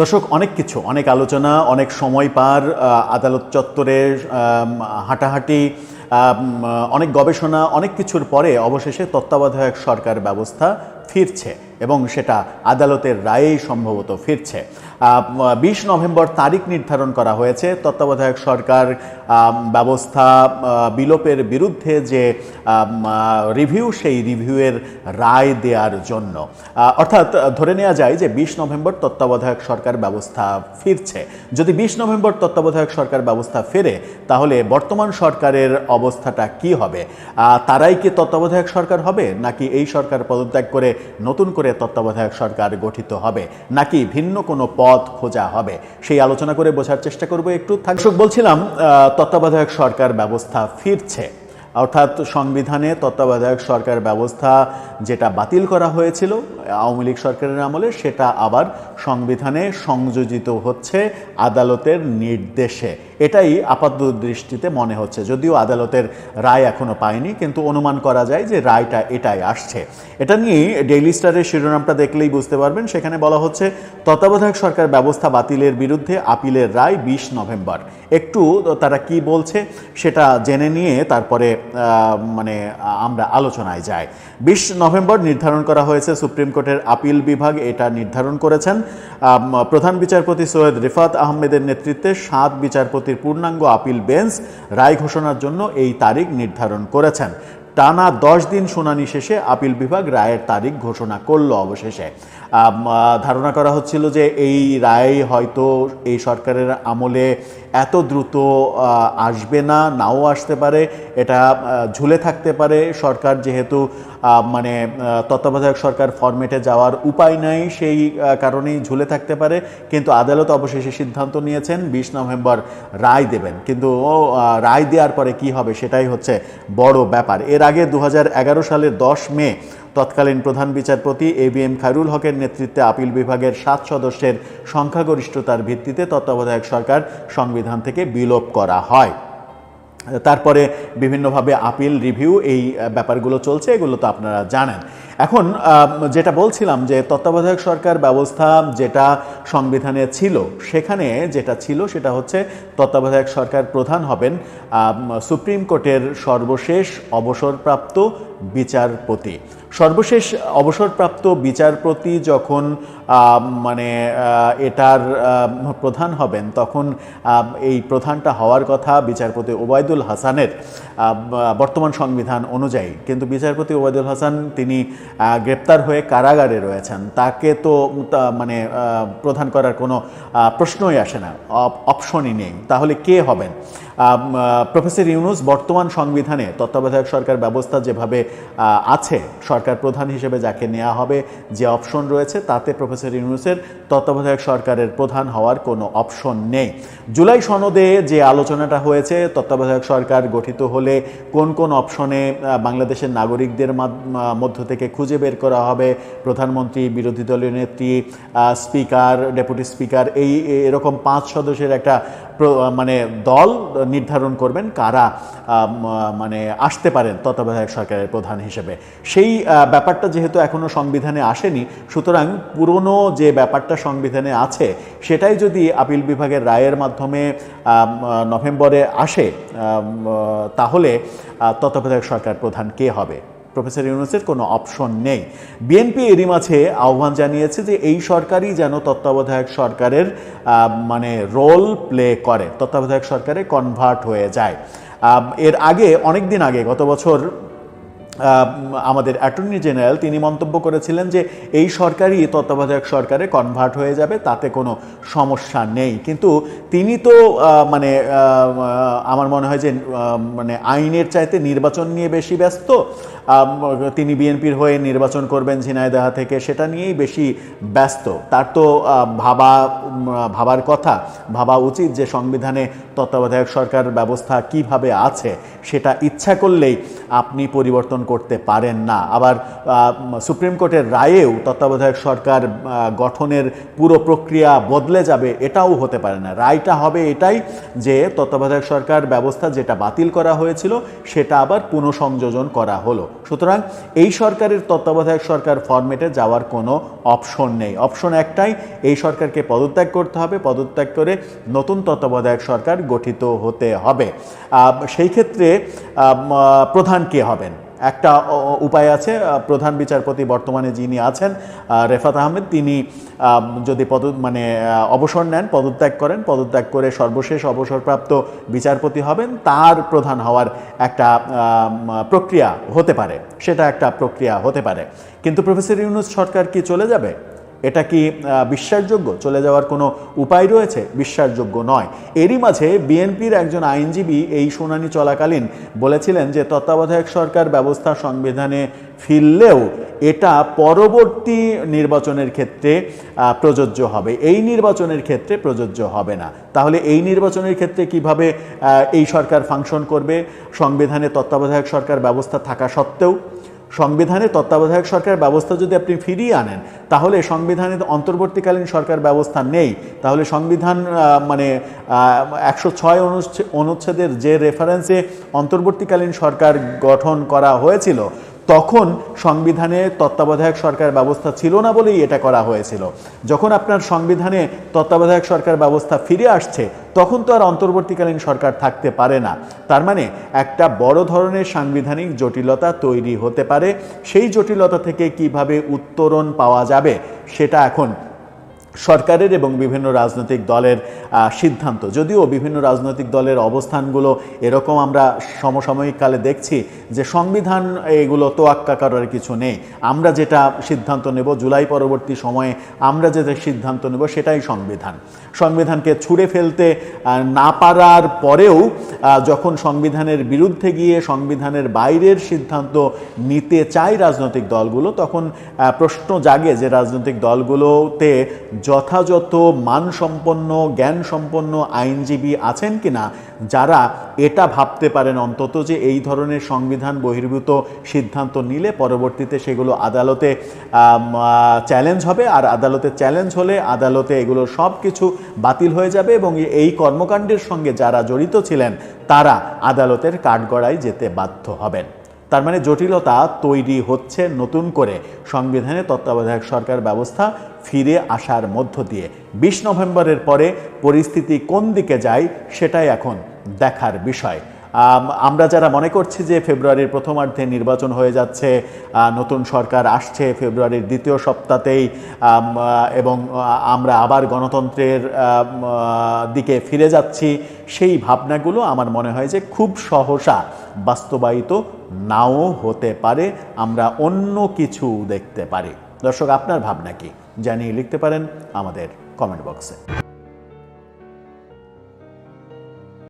দর্শক, অনেক কিছু, অনেক আলোচনা, অনেক সময় পার আদালত চত্বরে হাঁটাহাঁটি অনেক গবেষণা, অনেক কিছুর পরে অবশেষে তত্ত্বাবধায়ক সরকার ব্যবস্থা ফিরছে এবং সেটা আদালতের রায়েই সম্ভবত ফিরছে। বিশ নভেম্বর তারিখ নির্ধারণ করা হয়েছে। তত্ত্বাবধায়ক সরকার ব্যবস্থা বিলোপের বিরুদ্ধে যে রিভিউ সেই রিভিউয়ের রায় দেওয়ার জন্য। অর্থাৎ ধরে নেওয়া যায় যে বিশ নভেম্বর তত্ত্বাবধায়ক সরকার ব্যবস্থা ফিরছে। যদি বিশ নভেম্বর তত্ত্বাবধায়ক সরকার ব্যবস্থা ফেরে, তাহলে বর্তমান সরকারের অবস্থাটা কি হবে? তারাই কি তত্ত্বাবধায়ক সরকার হবে? নাকি এই সরকার পদত্যাগ করে নতুন করে তত্ত্বাবধায়ক সরকার গঠিত হবে? নাকি ভিন্ন কোনো পথ খোঁজা হবে। সেই আলোচনা করে বোঝার চেষ্টা করব। একটু থাকুক বলছিলাম তত্ত্বাবধায়ক সরকার ব্যবস্থা ফিরছে। অর্থাৎ সংবিধানে তত্ত্বাবধায়ক সরকার ব্যবস্থা যেটা বাতিল করা হয়েছিল, আওয়ামী লীগ সরকারের আমলে, সেটা আবার সংবিধানে সংযোজিত হচ্ছে আদালতের নির্দেশে। এটাই আপাত দৃষ্টিতে মনে হচ্ছে। যদিও আদালতের রায় এখনও পায়নি, কিন্তু অনুমান করা যায় যে রায়টা এটাই আসছে। এটা নিয়ে ডেইলি স্টারের শিরোনামটা দেখলেই বুঝতে পারবেন। সেখানে বলা হচ্ছে, তত্ত্বাবধায়ক সরকার ব্যবস্থা বাতিলের বিরুদ্ধে আপিলের রায় বিশ নভেম্বর। একটু তারা কি বলছে সেটা জেনে নিয়ে তারপরে মানে আমরা আলোচনায় যাই। বিশ নভেম্বর নির্ধারণ করা হয়েছে সুপ্রিম কোর্টের আপিল বিভাগ, এটা নির্ধারণ করেছেন। প্রধান বিচারপতি সৈয়দ রিফাত আহমেদের নেতৃত্বে সাত বিচারপতির পূর্ণাঙ্গ আপিল বেঞ্চ রায় ঘোষণার জন্য এই তারিখ নির্ধারণ করেছেন। টানা দশ দিন শুনানি শেষে আপিল বিভাগ রায়ের তারিখ ঘোষণা করল অবশেষে। ধারণা করা হচ্ছিল যে এই রায় হয়তো এই সরকারের আমলে এত দ্রুত আসবে না, নাও আসতে পারে, এটা ঝুলে থাকতে পারে। সরকার যেহেতু মানে তত্ত্বাবধায়ক সরকার ফরম্যাটে যাওয়ার উপায় নাই, সেই কারণেই ঝুলে থাকতে পারে। কিন্তু আদালত অবশেষে সিদ্ধান্ত নিয়েছেন, বিশ নভেম্বর রায় দেবেন। কিন্তু রায় দেওয়ার পরে কি হবে সেটাই হচ্ছে বড় ব্যাপার। এর আগে দু সালের দশ মে তৎকালীন প্রধান বিচারপতি এ বি এম খায়রুল হকের নেতৃত্বে আপিল বিভাগের সাত সদস্যের সংখ্যাগরিষ্ঠতার ভিত্তিতে তত্ত্বাবধায়ক সরকার সংবিধান থেকে বিলোপ করা হয়। তারপরে বিভিন্নভাবে আপিল রিভিউ এই ব্যাপারগুলো চলছে, এগুলো তো আপনারা জানেন। এখন যেটা বলছিলাম যে তত্ত্বাবধায়ক সরকার ব্যবস্থা যেটা সংবিধানে ছিল, সেখানে যেটা ছিল সেটা হচ্ছে তত্ত্বাবধায়ক সরকার প্রধান হবেন সুপ্রিম কোর্টের সর্বশেষ অবসরপ্রাপ্ত বিচারপতি। সর্বশেষ অবসরপ্রাপ্ত বিচারপতি যখন মানে এটার প্রধান হবেন, তখন এই প্রধানটা হওয়ার কথা বিচারপতি ওবায়দুল হাসানের বর্তমান সংবিধান অনুযায়ী। কিন্তু বিচারপতি ওবায়দুল হাসান তিনি গ্রেপ্তার হয়ে কারাগারে রয়েছেন। তাকে তো মানে প্রধান করার কোনো প্রশ্নই আসে না, অপ- অপশনই নেই। তাহলে কে হবেন? প্রফেসর ইউনুস বর্তমান সংবিধানে তত্ত্বাবধায়ক সরকার ব্যবস্থা যেভাবে আছে, সরকার প্রধান হিসেবে যাকে নেওয়া হবে যে অপশন রয়েছে, তাতে প্রফেসর ইউনুসের তত্ত্বাবধায়ক সরকারের প্রধান হওয়ার কোনো অপশন নেই। জুলাই সনদে যে আলোচনাটা হয়েছে, তত্ত্বাবধায়ক সরকার গঠিত হলে কোন কোন অপশনে বাংলাদেশের নাগরিকদের মধ্য থেকে খুঁজে বের করা হবে, প্রধানমন্ত্রী, বিরোধী দলীয় নেত্রী স্পিকার, ডেপুটি স্পিকার, এই এরকম পাঁচ সদস্যের একটা মানে দল নির্ধারণ করবেন কারা মানে আসতে পারেন তত্ত্বাবধায়ক সরকারের প্রধান হিসেবে। সেই ব্যাপারটা যেহেতু এখনও সংবিধানে আসেনি, সুতরাং পুরনো যে ব্যাপারটা সংবিধানে আছে, সেটাই যদি আপিল বিভাগের রায়ের মাধ্যমে নভেম্বরে আসে তাহলে তত্ত্বাবধায়ক সরকার প্রধান কে হবে? প্রফেসর ইউনুসের কোনো অপশন নেই। বিএনপি এরই মাঝে আহ্বান জানিয়েছে যে এই সরকারই যেন তত্ত্বাবধায়ক সরকারের মানে রোল প্লে করে, তত্ত্বাবধায়ক সরকারে কনভার্ট হয়ে যায়। এর আগে অনেক দিন আগে, গত বছর আমাদের অ্যাটর্নি জেনারেল তিনি মন্তব্য করেছিলেন যে এই সরকারই তত্ত্বাবধায়ক সরকারে কনভার্ট হয়ে যাবে, তাতে কোনো সমস্যা নেই। কিন্তু তিনি তো মানে আমার মনে হয় যে মানে আইনের চাইতে নির্বাচন নিয়ে বেশি ব্যস্ত। তিনি বিএনপির হয়ে নির্বাচন করবেন ঝিনাইদহ থেকে, সেটা নিয়েই বেশি ব্যস্ত। তার তো ভাবা ভাবার কথা, ভাবা উচিত যে সংবিধানে তত্ত্বাবধায়ক সরকার ব্যবস্থা কীভাবে আছে, সেটা ইচ্ছা করলেই আপনি পরিবর্তন করতে পারেন না। আবার সুপ্রিম কোর্টের রায়েও তত্ত্বাবধায়ক সরকার গঠনের পুরো প্রক্রিয়া বদলে যাবে এটাও হতে পারে না। রায়টা হবে এটাই যে তত্ত্বাবধায়ক সরকার ব্যবস্থা যেটা বাতিল করা হয়েছিল, সেটা আবার পুনঃসংযোজন করা হলো। সুতরাং এই সরকারের তত্ত্বাবধায়ক সরকার ফরম্যাটে যাওয়ার কোনো অপশন নেই। অপশন একটাই, এই সরকারকে পদত্যাগ করতে হবে। পদত্যাগ করে নতুন তত্ত্বাবধায়ক সরকার গঠিত হতে হবে। সেই ক্ষেত্রে প্রধান কে হবেন? একটা উপায় আছে। প্রধান বিচারপতি বর্তমানে যিনি আছেন রেফাত আহমেদ, তিনি যদি পদ মানে অবসর নেন, পদত্যাগ করেন, পদত্যাগ করে সর্বশেষ অবসরপ্রাপ্ত বিচারপতি হবেন। তার প্রধান হওয়ার একটা প্রক্রিয়া হতে পারে। সেটা একটা প্রক্রিয়া হতে পারে। কিন্তু প্রফেসর ইউনুস সরকার কি চলে যাবে? এটা কি বিশ্বাসযোগ্য? চলে যাওয়ার কোনো উপায় রয়েছে? বিশ্বাসযোগ্য নয়। এরই মাঝে বিএনপির একজন আইনজীবী এই শুনানি চলাকালীন বলেছিলেন যে তত্ত্বাবধায়ক সরকার ব্যবস্থা সংবিধানে ফিরলেও এটা পরবর্তী নির্বাচনের ক্ষেত্রে প্রযোজ্য হবে। এই নির্বাচনের ক্ষেত্রে প্রযোজ্য হবে না। তাহলে এই নির্বাচনের ক্ষেত্রে কীভাবে এই সরকার ফাংশন করবে? সংবিধানে তত্ত্বাবধায়ক সরকার ব্যবস্থা থাকা সত্ত্বেও সংবিধানে তত্ত্বাবধায়ক সরকার ব্যবস্থা যদি আপনি ফিরিয়ে আনেন, তাহলে সংবিধানে অন্তর্বর্তীকালীন সরকার ব্যবস্থা নেই। তাহলে সংবিধান মানে একশো ছয় অনুচ্ছেদের যে রেফারেন্সে অন্তর্বর্তীকালীন সরকার গঠন করা হয়েছিল তখন সংবিধানে তত্ত্বাবধায়ক সরকার ব্যবস্থা ছিল না বলেই এটা করা হয়েছিল। যখন আপনার সংবিধানে তত্ত্বাবধায়ক সরকার ব্যবস্থা ফিরে আসছে, তখন তো আর অন্তর্বর্তীকালীন সরকার থাকতে পারে না। তার মানে একটা বড় ধরনের সাংবিধানিক জটিলতা তৈরি হতে পারে। সেই জটিলতা থেকে কীভাবে উত্তরণ পাওয়া যাবে, সেটা এখন সরকারের এবং বিভিন্ন রাজনৈতিক দলের সিদ্ধান্ত। যদিও বিভিন্ন রাজনৈতিক দলের অবস্থানগুলো এরকম আমরা সমসাময়িক কালে দেখছি যে সংবিধান এগুলো তোয়াক্কা করার কিছু নেই। আমরা যেটা সিদ্ধান্ত নেব জুলাই পরবর্তী সময়ে আমরা যেটা সিদ্ধান্ত নেব সেটাই সংবিধান। সংবিধানকে ছুঁড়ে ফেলতে না পারার পরেও যখন সংবিধানের বিরুদ্ধে গিয়ে সংবিধানের বাইরের সিদ্ধান্ত নিতে চায় রাজনৈতিক দলগুলো, তখন প্রশ্ন জাগে যে রাজনৈতিক দলগুলোতে যথাযথ মানসম্পন্ন জ্ঞান সম্পন্ন আইনজীবী আছেন কিনা, যারা এটা ভাবতে পারেন অন্তত যে এই ধরনের সংবিধান বহির্ভূত সিদ্ধান্ত নিলে পরবর্তীতে সেগুলো আদালতে চ্যালেঞ্জ হবে। আর আদালতে চ্যালেঞ্জ হলে আদালতে এগুলো সব কিছু বাতিল হয়ে যাবে এবং এই কর্মকাণ্ডের সঙ্গে যারা জড়িত ছিলেন, তারা আদালতের কাঠগড়ায় যেতে বাধ্য হবেন। তার মানে জটিলতা তৈরি হচ্ছে নতুন করে। সংবিধানে তত্ত্বাবধায়ক সরকার ব্যবস্থা ফিরে আসার মধ্য দিয়ে বিশ নভেম্বরের পরে পরিস্থিতি কোন দিকে যায় সেটাই এখন দেখার বিষয়। আমরা যারা মনে করছি যে ফেব্রুয়ারির প্রথমার্ধে নির্বাচন হয়ে যাচ্ছে নতুন সরকার আসছে ফেব্রুয়ারির দ্বিতীয় সপ্তাহতেই এবং আমরা আবার গণতন্ত্রের দিকে ফিরে যাচ্ছি, সেই ভাবনাগুলো আমার মনে হয় যে খুব সহসা বাস্তবায়িত নাও হতে পারে, আমরা অন্য কিছু দেখতে পারি। দর্শক, আপনার ভাবনা কি? জানিয়ে লিখতে পারেন আমাদের কমেন্ট বক্সে।